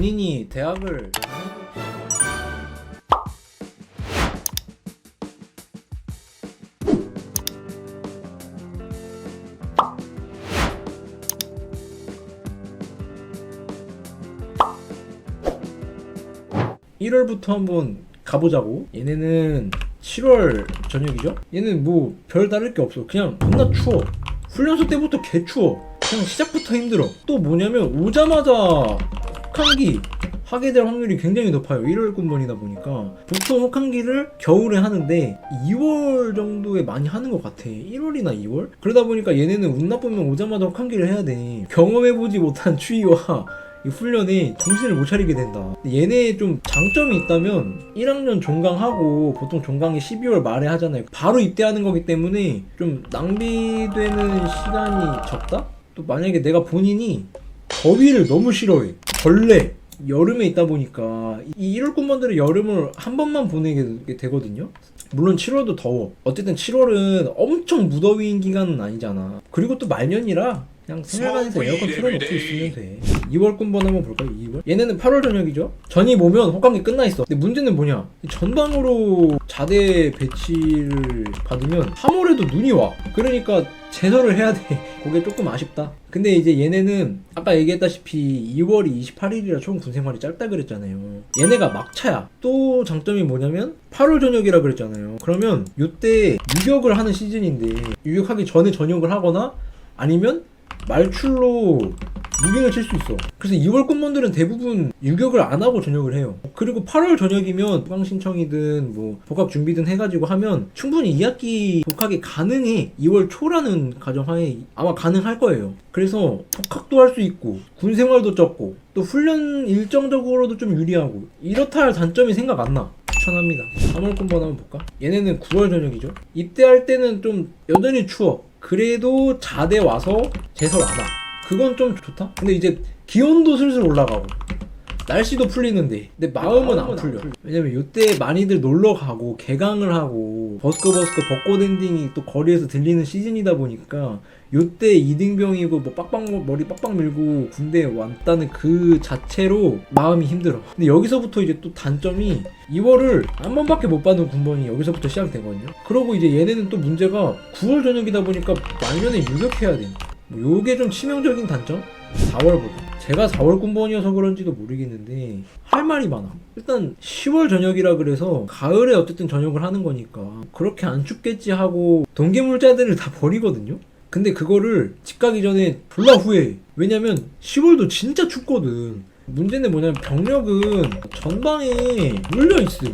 본인이 대학을 1월부터 한번 가보자고. 얘네는 7월 저녁이죠? 얘는 뭐 별 다를 게 없어. 그냥 겁나 추워. 훈련소 때부터 개 추워. 그냥 시작부터 힘들어. 또 뭐냐면 오자마자 혹한기 하게 될 확률이 굉장히 높아요. 1월 군번이다 보니까 보통 혹한기를 겨울에 하는데 2월 정도에 많이 하는 것 같아. 1월이나 2월? 그러다 보니까 얘네는 운 나쁘면 오자마자 혹한기를 해야 돼. 경험해보지 못한 추위와 이 훈련에 정신을 못 차리게 된다. 얘네 좀 장점이 있다면 1학년 종강하고 보통 종강이 12월 말에 하잖아요. 바로 입대하는 거기 때문에 좀 낭비되는 시간이 적다? 또 만약에 내가 본인이 더위를 너무 싫어해. 벌레. 여름에 있다 보니까 이 1월 군번들은 여름을 한 번만 보내게 되거든요. 물론 7월도 더워. 어쨌든 7월은 엄청 무더위인 기간은 아니잖아. 그리고 또 말년이라 그냥 생활관에서 에어컨 틀어놓고 있으면 돼. 2월 군번 한번 볼까요? 2월? 얘네는 8월 저녁이죠. 전이 보면 호감이 끝나 있어. 근데 문제는 뭐냐? 전방으로 자대 배치를 받으면 3월에도 눈이 와. 그러니까 제설을 해야 돼. 그게 조금 아쉽다. 근데 이제 얘네는 아까 얘기했다시피 2월이 28일이라 총 군생활이 짧다 그랬잖아요. 얘네가 막차야. 또 장점이 뭐냐면 8월 전역이라 그랬잖아요. 그러면 이때 유격을 하는 시즌인데 유격하기 전에 전역을 하거나 아니면 말출로 무빙을 칠 수 있어. 그래서 2월 군번들은 대부분 유격을 안 하고 전역을 해요. 그리고 8월 전역이면 복학 신청이든 뭐 복학 준비든 해가지고 하면 충분히 2학기 복학이 가능해. 2월 초라는 가정하에 아마 가능할 거예요. 그래서 복학도 할 수 있고 군 생활도 적고 또 훈련 일정적으로도 좀 유리하고 이렇다 할 단점이 생각 안 나. 추천합니다. 3월 군번 한번 볼까? 얘네는 9월 전역이죠. 입대할 때는 좀 여전히 추워. 그래도 자대 와서 제설 안 와. 그건 좀 좋다. 근데 이제 기온도 슬슬 올라가고 날씨도 풀리는데 근데 마음은 안 풀려. 왜냐면 이때 많이들 놀러 가고 개강을 하고 버스커 버스커 벚꽃 엔딩이 또 거리에서 들리는 시즌이다 보니까 요때 이등병이고 뭐 빡빡 머리 빡빡 밀고 군대에 왔다는 그 자체로 마음이 힘들어. 근데 여기서부터 이제 또 단점이 2월을 한 번밖에 못 받는 군번이 여기서부터 시작되거든요. 그러고 이제 얘네는 또 문제가 9월 전역이다 보니까 말년에 유격해야 돼. 뭐 요게 좀 치명적인 단점? 4월 보다. 제가 4월 군번이어서 그런지도 모르겠는데 할 말이 많아. 일단 10월 저녁이라 그래서 가을에 어쨌든 저녁을 하는 거니까 그렇게 안 춥겠지 하고 동계물자들을 다 버리거든요. 근데 그거를 집 가기 전에 졸라 후회해. 왜냐면 10월도 진짜 춥거든. 문제는 뭐냐면 병력은 전방에 물려 있음.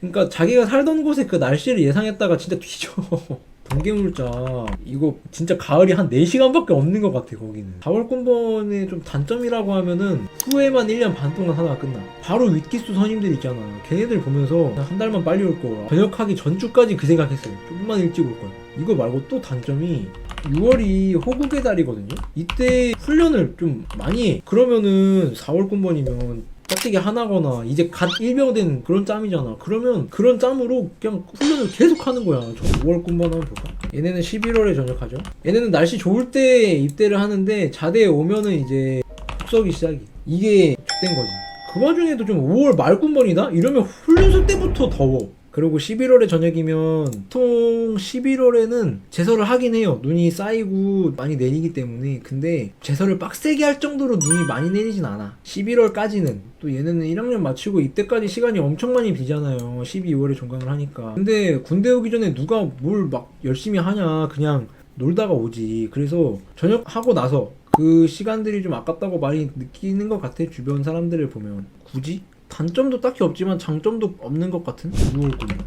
그러니까 자기가 살던 곳의 그 날씨를 예상했다가 진짜 뒤져. 동계물자. 이거 진짜 가을이 한 4시간밖에 없는 것 같아 거기는. 4월 군번의 좀 단점이라고 하면은 후에만 1년 반 동안 하다가 끝나. 바로 윗기수 선임들 있잖아 걔네들 보면서 한 달만 빨리 올 거라 전역하기 전주까지 그 생각했어요. 조금만 일찍 올걸 이거 말고 또 단점이 6월이 호국의 달이거든요? 이때 훈련을 좀 많이 해. 그러면은 4월 군번이면 짝대기 하나거나 이제 갓 일병 된 그런 짬이잖아. 그러면 그런 짬으로 그냥 훈련을 계속 하는 거야. 저 5월 군번 한번 볼까? 얘네는 11월에 전역하죠. 얘네는 날씨 좋을 때 입대를 하는데 자대에 오면은 이제 폭석이 시작이. 이게 된 거지. 그 와중에도 좀 5월 말 군번이다? 이러면 훈련소 때부터 더워. 그리고 11월에 저녁이면 보통 11월에는 제설을 하긴 해요. 눈이 쌓이고 많이 내리기 때문에. 근데 제설을 빡세게 할 정도로 눈이 많이 내리진 않아. 11월까지는. 또 얘네는 1학년 마치고 이때까지 시간이 엄청 많이 비잖아요. 12월에 종강을 하니까. 근데 군대 오기 전에 누가 뭘 막 열심히 하냐. 그냥 놀다가 오지. 그래서 저녁 하고 나서 그 시간들이 좀 아깝다고 많이 느끼는 것 같아. 주변 사람들을 보면. 굳이? 단점도 딱히 없지만 장점도 없는 것 같은? 6월 군번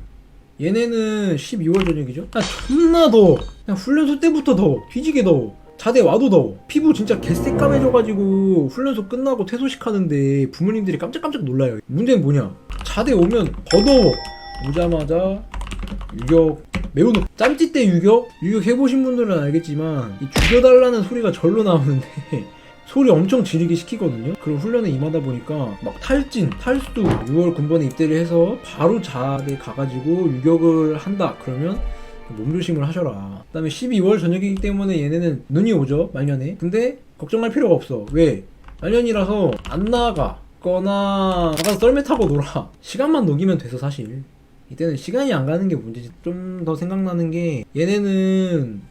얘네는 12월 저녁이죠? 아 존나 더워. 그냥 훈련소 때부터 더워. 뒤지게 더워. 자대 와도 더워. 피부 진짜 개새까매져가지고 훈련소 끝나고 퇴소식 하는데 부모님들이 깜짝깜짝 놀라요. 문제는 뭐냐? 자대 오면 더 더워. 오자마자 유격. 매우 높 짬찌 때 유격? 유격 해보신 분들은 알겠지만 이 죽여달라는 소리가 절로 나오는데 소리 엄청 지르게 시키거든요. 그럼 훈련에 임하다 보니까 막 탈진, 탈수, 6월 군번에 입대를 해서 바로 자대 가가지고 유격을 한다. 그러면 몸조심을 하셔라. 그 다음에 12월 저녁이기 때문에 얘네는 눈이 오죠 말년에. 근데 걱정할 필요가 없어. 왜? 말년이라서 안 나가. 있거나 나가서 썰매 타고 놀아 시간만 녹이면 돼서 사실 이때는 시간이 안 가는 게 문제지 좀 더 생각나는 게 얘네는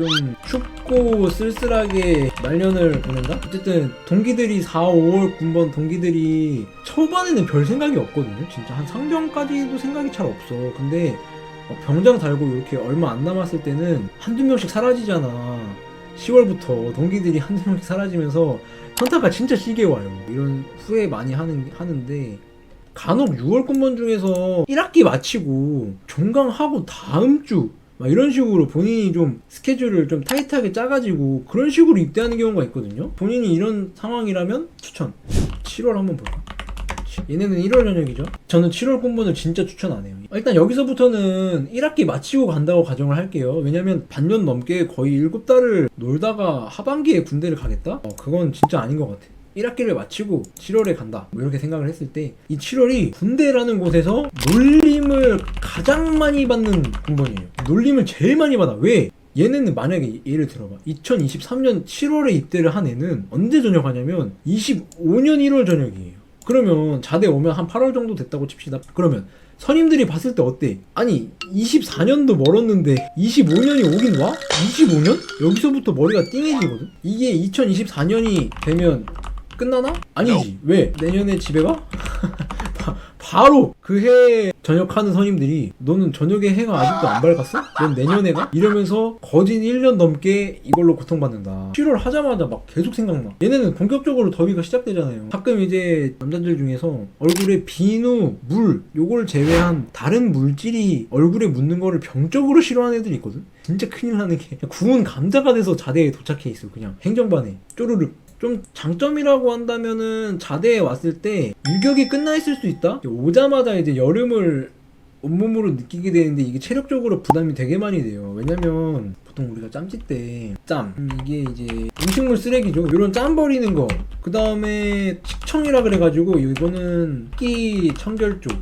좀 춥고 쓸쓸하게 말년을 보낸다? 어쨌든 동기들이 4, 5월 군번 동기들이 초반에는 별 생각이 없거든요. 진짜 한 상병까지도 생각이 잘 없어. 근데 어, 병장 달고 이렇게 얼마 안 남았을 때는 한두 명씩 사라지잖아. 10월부터 동기들이 한두 명씩 사라지면서 현타가 진짜 시게 와요. 이런 후회 많이 하는, 하는데 간혹 6월 군번 중에서 1학기 마치고 종강하고 다음 주 막 이런 식으로 본인이 좀 스케줄을 좀 타이트하게 짜가지고 그런 식으로 입대하는 경우가 있거든요. 본인이 이런 상황이라면 추천. 7월 한번 볼까? 얘네는 1월 전역이죠. 저는 7월 군번을 진짜 추천 안 해요. 일단 여기서부터는 1학기 마치고 간다고 가정을 할게요. 왜냐면 반년 넘게 거의 7달을 놀다가 하반기에 군대를 가겠다? 어, 그건 진짜 아닌 것 같아. 1학기를 마치고 7월에 간다. 뭐 이렇게 생각을 했을 때 이 7월이 군대라는 곳에서 놀림을 가장 많이 받는 군번이에요. 놀림을 제일 많이 받아. 왜? 얘네는 만약에 예를 들어봐. 2023년 7월에 입대를 한 애는 언제 전역하냐면 25년 1월 전역이에요. 그러면 자대 오면 한 8월 정도 됐다고 칩시다. 그러면 선임들이 봤을 때 어때? 아니 24년도 멀었는데 25년이 오긴 와? 25년? 여기서부터 머리가 띵해지거든? 이게 2024년이 되면 끝나나? 아니지. 왜? 내년에 집에 가? 바- 바로 그해 전역하는 선임들이 너는 전역의 해가 아직도 안 밝았어? 넌 내년에 가? 이러면서 거진 1년 넘게 이걸로 고통받는다. 7월 하자마자 막 계속 생각나. 얘네는 본격적으로 더위가 시작되잖아요. 가끔 이제 남자들 중에서 얼굴에 비누, 물 요걸 제외한 다른 물질이 얼굴에 묻는 거를 병적으로 싫어하는 애들이 있거든? 진짜 큰일 나는 게 구운 감자가 돼서 자대에 도착해 있어 그냥 행정반에 쪼르륵 좀 장점이라고 한다면은 자대에 왔을 때 유격이 끝나 있을 수 있다. 오자마자 이제 여름을 온몸으로 느끼게 되는데 이게 체력적으로 부담이 되게 많이 돼요. 왜냐면 보통 우리가 짬짓 때 짬. 음, 이게 이제 음식물 쓰레기죠. 이런 짬 버리는 거. 그 다음에 식청이라 그래가지고 이거는 식기 청결 쪽.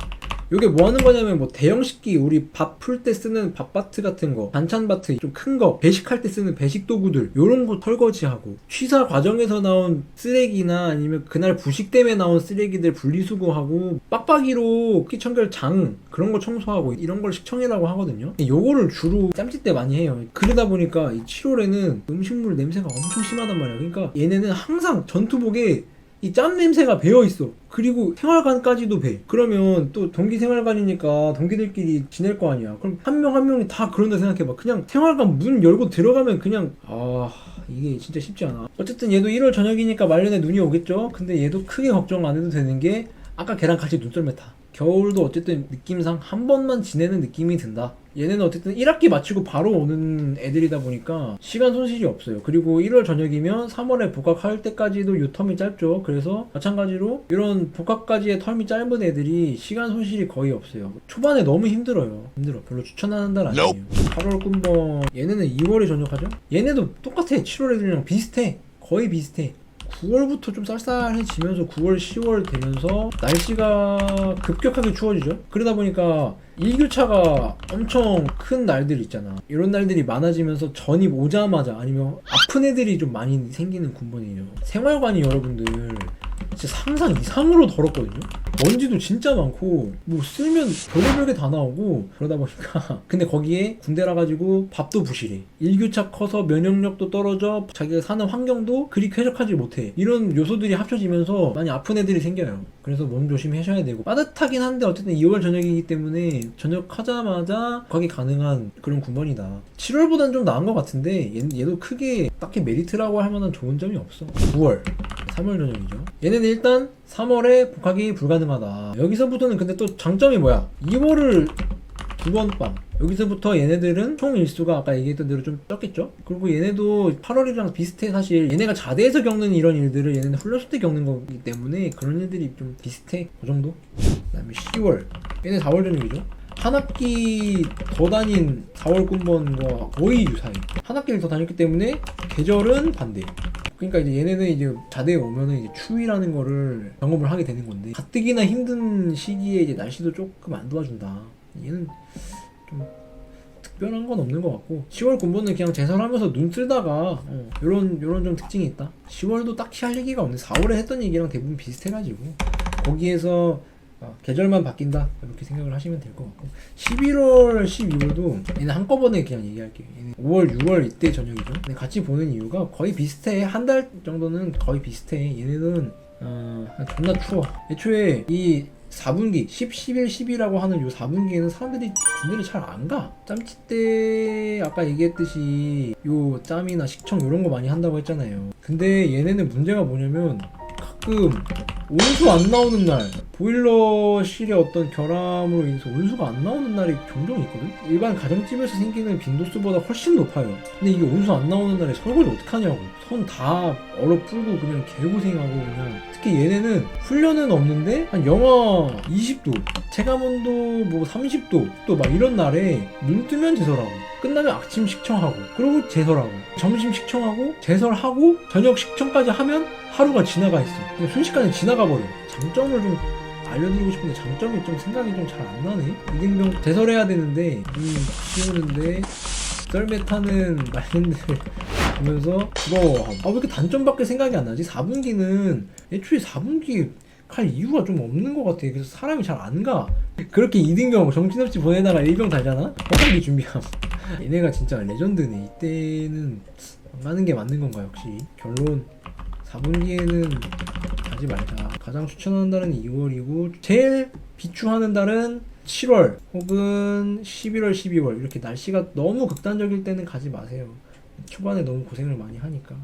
요게 뭐 하는 거냐면 뭐 대형 식기 우리 밥 풀 때 쓰는 밥바트 같은 거 반찬 바트 좀 큰 거 배식할 때 쓰는 배식 도구들 요런 거 설거지하고. 취사 과정에서 나온 쓰레기나 아니면 그날 부식 때문에 나온 쓰레기들 분리수거하고 빡빡이로 끼청결 장 그런 거 청소하고 이런 걸 식청이라고 하거든요. 요거를 주로 짬짓 때 많이 해요. 그러다 보니까 이 7월에는 음식물 냄새가 엄청 심하단 말이야. 그러니까 얘네는 항상 전투복에 이짬 냄새가 배어 있어. 그리고 생활관까지도 배. 그러면 또 동기 생활관이니까 동기들끼리 지낼 거 아니야. 그럼 한 명 한 명이 다 그런다 생각해봐. 그냥 생활관 문 열고 들어가면 그냥 아 이게 진짜 쉽지 않아. 어쨌든 얘도 1월 저녁이니까 말년에 눈이 오겠죠. 근데 얘도 크게 걱정 안 해도 되는 게 아까 걔랑 같이 눈썰매 타. 겨울도 어쨌든 느낌상 한 번만 지내는 느낌이 든다. 얘네는 어쨌든 1학기 마치고 바로 오는 애들이다 보니까 시간 손실이 없어요. 그리고 1월 저녁이면 3월에 복학할 때까지도 요 텀이 짧죠. 그래서 마찬가지로 이런 복학까지의 텀이 짧은 애들이 시간 손실이 거의 없어요. 초반에 너무 힘들어요. 힘들어. 별로 추천하는 달 아니에요. 8월 군번 얘네는 2월에 전역하죠? 얘네도 똑같아. 7월 애들이랑 비슷해. 거의 비슷해. 9월부터 좀 쌀쌀해지면서 9월, 10월 되면서 날씨가 급격하게 추워지죠. 그러다 보니까 일교차가 엄청 큰 날들 있잖아. 이런 날들이 많아지면서 전입 오자마자 아니면 아픈 애들이 좀 많이 생기는 군번이에요. 생활관이 여러분들 진짜 상상 이상으로 더럽거든요. 먼지도 진짜 많고 뭐 쓸면 별의별 게 다 나오고 그러다 보니까 근데 거기에 군대라 가지고 밥도 부실해. 일교차 커서 면역력도 떨어져 자기가 사는 환경도 그리 쾌적하지 못해. 이런 요소들이 합쳐지면서 많이 아픈 애들이 생겨요. 그래서 몸 조심하셔야 되고 빠듯하긴 한데 어쨌든 2월 저녁이기 때문에 전역하자마자 가기 가능한 그런 군번이다. 7월보단 좀 나은 것 같은데 얘, 얘도 크게 딱히 메리트라고 할 만한 좋은 점이 없어. 9월 3월 전역이죠. 얘네는 일단 3월에 복학이 불가능하다. 여기서부터는 근데 또 장점이 뭐야? 2월을 두 번 빵. 여기서부터 얘네들은 총 일수가 아까 얘기했던 대로 좀 적겠죠? 그리고 얘네도 8월이랑 비슷해 사실 얘네가 자대에서 겪는 이런 일들을 얘네는 훈련소 때 겪는 거기 때문에 그런 일들이 좀 비슷해 그 정도? 그 다음에 10월 얘네 4월 전역이죠? 한 학기 더 다닌 4월 군번과 거의 유사해 한 학기를 더 다녔기 때문에 계절은 반대 그러니까 이제 얘네는 이제 자대에 오면은 이제 추위라는 거를 경험을 하게 되는 건데 가뜩이나 힘든 시기에 이제 날씨도 조금 안 도와준다. 얘는 좀 특별한 건 없는 것 같고 10월 군번은 그냥 제설하면서 눈 쓸다가 어, 요런 요런 좀 특징이 있다. 10월도 딱히 할 얘기가 없네. 4월에 했던 얘기랑 대부분 비슷해가지고. 거기에서 어, 계절만 바뀐다. 이렇게 생각을 하시면 될 것 같고. 11월 12월도 얘는 한꺼번에 그냥 얘기할게요. 얘는 5월 6월 이때 저녁이죠. 근데 같이 보는 이유가 거의 비슷해. 한 달 정도는 거의 비슷해. 얘네는 어, 존나 추워. 애초에 이 4분기 10, 11, 10이라고 하는 요 4분기에는 사람들이 군대를 잘 안 가. 때 아까 얘기했듯이 요 짬이나 식청 이런 거 많이 한다고 했잖아요. 근데 얘네는 문제가 뭐냐면 가끔 온수 안 나오는 날 보일러실의 어떤 결함으로 인해서 온수가 안 나오는 날이 종종 있거든? 일반 가정집에서 생기는 빈도수보다 훨씬 높아요. 근데 이게 온수 안 나오는 날에 설거지 어떡하냐고. 손다 얼어 풀고 그냥 개고생하고 그냥. 특히 얘네는 훈련은 없는데 한 영하 20도 체감온도 뭐 30도 또 막 이런 날에 눈 뜨면 제설하고 끝나면 아침 식청하고 그리고 제설하고 점심 식청하고 제설하고 저녁 식청까지 하면 하루가 지나가 있어 순식간에 지나가 버려 장점을 좀 알려드리고 싶은데 장점이 좀 생각이 좀 잘 안 나네. 이등병 제설해야 되는데 눈 치우는데 썰매 타는 말년들 보면서 부러워 아왜 이렇게 단점밖에 생각이 안 나지? 4분기는 애초에 4분기 갈 이유가 좀 없는 것 같아. 그래서 사람이 잘 안 가. 그렇게 이등병 정신없이 보내다가 일병 달잖아? 허벅지 준비함? 얘네가 진짜 레전드네. 이때는 안 가는 게 맞는 건가 역시? 결론. 4분기에는 가지 말자. 가장 추천하는 달은 2월이고 제일 비추하는 달은 7월 혹은 11월 12월. 이렇게 날씨가 너무 극단적일 때는 가지 마세요. 초반에 너무 고생을 많이 하니까